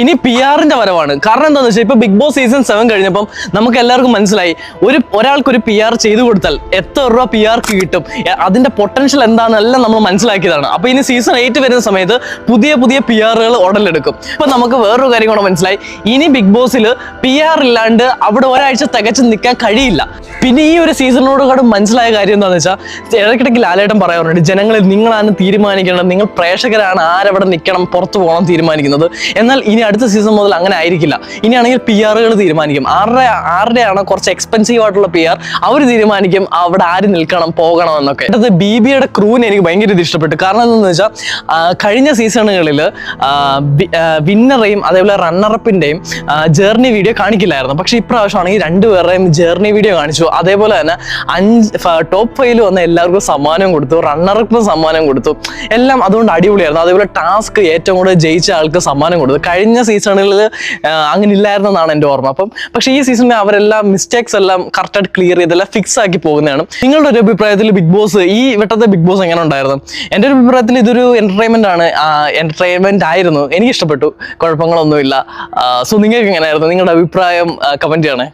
ഇനി പി ആറിന്റെ വരവാണ്. കാരണം എന്താണെന്ന് വെച്ചാൽ ഇപ്പൊ ബിഗ് ബോസ് സീസൺ സെവൻ കഴിഞ്ഞപ്പം നമുക്ക് എല്ലാവർക്കും മനസ്സിലായി. ഒരു ഒരാൾക്ക് ഒരു പി ആർ ചെയ്തു കൊടുത്താൽ എത്ര രൂപ പി ആർക്ക് കിട്ടും? അതിന്റെ പൊട്ടൻഷ്യൽ എന്താണെന്നെല്ലാം നമ്മൾ മനസ്സിലാക്കിയതാണ്. അപ്പൊ ഇനി സീസൺ എയ്റ്റ് വരുന്ന സമയത്ത് പുതിയ പുതിയ പി ആറുകൾ ഉടലെടുക്കും. ഇപ്പൊ നമുക്ക് വേറൊരു കാര്യം കൂടെ മനസ്സിലായി. ഇനി ബിഗ് ബോസിൽ പി ആർ ഇല്ലാണ്ട് അവിടെ ഒരാഴ്ച തികച്ചു നിൽക്കാൻ കഴിയില്ല. പിന്നെ ഈ ഒരു സീസണിനോട് കൂടെ മനസ്സിലായ കാര്യം എന്താണെന്ന് വെച്ചാൽ ഇടയ്ക്കിടയ്ക്ക് ലാലേട്ടൻ പറയാറുണ്ട് ജനങ്ങളിൽ നിങ്ങളാണ് തീരുമാനിക്കേണ്ടത്. നിങ്ങൾ പ്രേക്ഷകരാണ് ആരവിടെ നിൽക്കണം പുറത്തു പോകണം തീരുമാനിക്കുന്നത്. എന്നാൽ ഇനി അടുത്ത സീസൺ മുതൽ അങ്ങനെ ആയിരിക്കില്ല. ഇനിയാണെങ്കിൽ പി ആറുകൾ തീരുമാനിക്കും. ആരുടെ ആരുടെയാണ് കുറച്ച് എക്സ്പെൻസീവ് ആയിട്ടുള്ള പി ആർ അവർ തീരുമാനിക്കും അവിടെ ആര് നിൽക്കണം പോകണം എന്നൊക്കെ. അടുത്തത് ബി ബിയുടെ ക്രൂവിന് എനിക്ക് ഭയങ്കര ഇഷ്ടപ്പെട്ടു. കാരണം എന്താണെന്ന് വെച്ചാൽ കഴിഞ്ഞ സീസണുകളിൽ വിന്നറേയും അതേപോലെ റണ്ണറപ്പിന്റെയും ജേർണി വീഡിയോ കാണിക്കില്ലായിരുന്നു. പക്ഷേ ഇപ്രാവശ്യമാണെങ്കിൽ രണ്ടുപേരുടെയും ജേർണി വീഡിയോ കാണിച്ചു. അതേപോലെ തന്നെ അഞ്ച് ടോപ്പ് ഫൈവിൽ വന്ന എല്ലാവർക്കും സമ്മാനം കൊടുത്തു. റണ്ണറപ്പ് സമ്മാനം കൊടുത്തു. എല്ലാം അതുകൊണ്ട് അടിപൊളിയായിരുന്നു. അതേപോലെ ടാസ്ക് ഏറ്റവും കൂടുതൽ ജയിച്ച ആൾക്ക് സമ്മാനം കൊടുത്തു. കഴിഞ്ഞ സീസണുകളിൽ അങ്ങനെ ഇല്ലായിരുന്നെന്നാണ് എന്റെ ഓർമ്മ. അപ്പം പക്ഷേ ഈ സീസണിൽ അവരെല്ലാം മിസ്റ്റേക്സ് എല്ലാം കറക്റ്റായിട്ട് ക്ലിയർ ചെയ്തെല്ലാം ഫിക്സ് ആക്കി പോകുന്നതാണ്. നിങ്ങളുടെ ഒരു അഭിപ്രായത്തിൽ ബിഗ് ബോസ് ഈ വട്ടത്തെ ബിഗ് ബോസ് എങ്ങനെ ഉണ്ടായിരുന്നു? എന്റെ ഒരു അഭിപ്രായത്തിൽ ഇതൊരു എന്റർടൈൻമെന്റ് ആണ്. എന്റർടൈൻമെന്റ് ആയിരുന്നു. എനിക്ക് ഇഷ്ടപ്പെട്ടു. കുഴപ്പങ്ങളൊന്നുമില്ല. സോ നിങ്ങൾക്ക് എങ്ങനെയായിരുന്നു? നിങ്ങളുടെ അഭിപ്രായം കമന്റ് ചെയ്യണേ.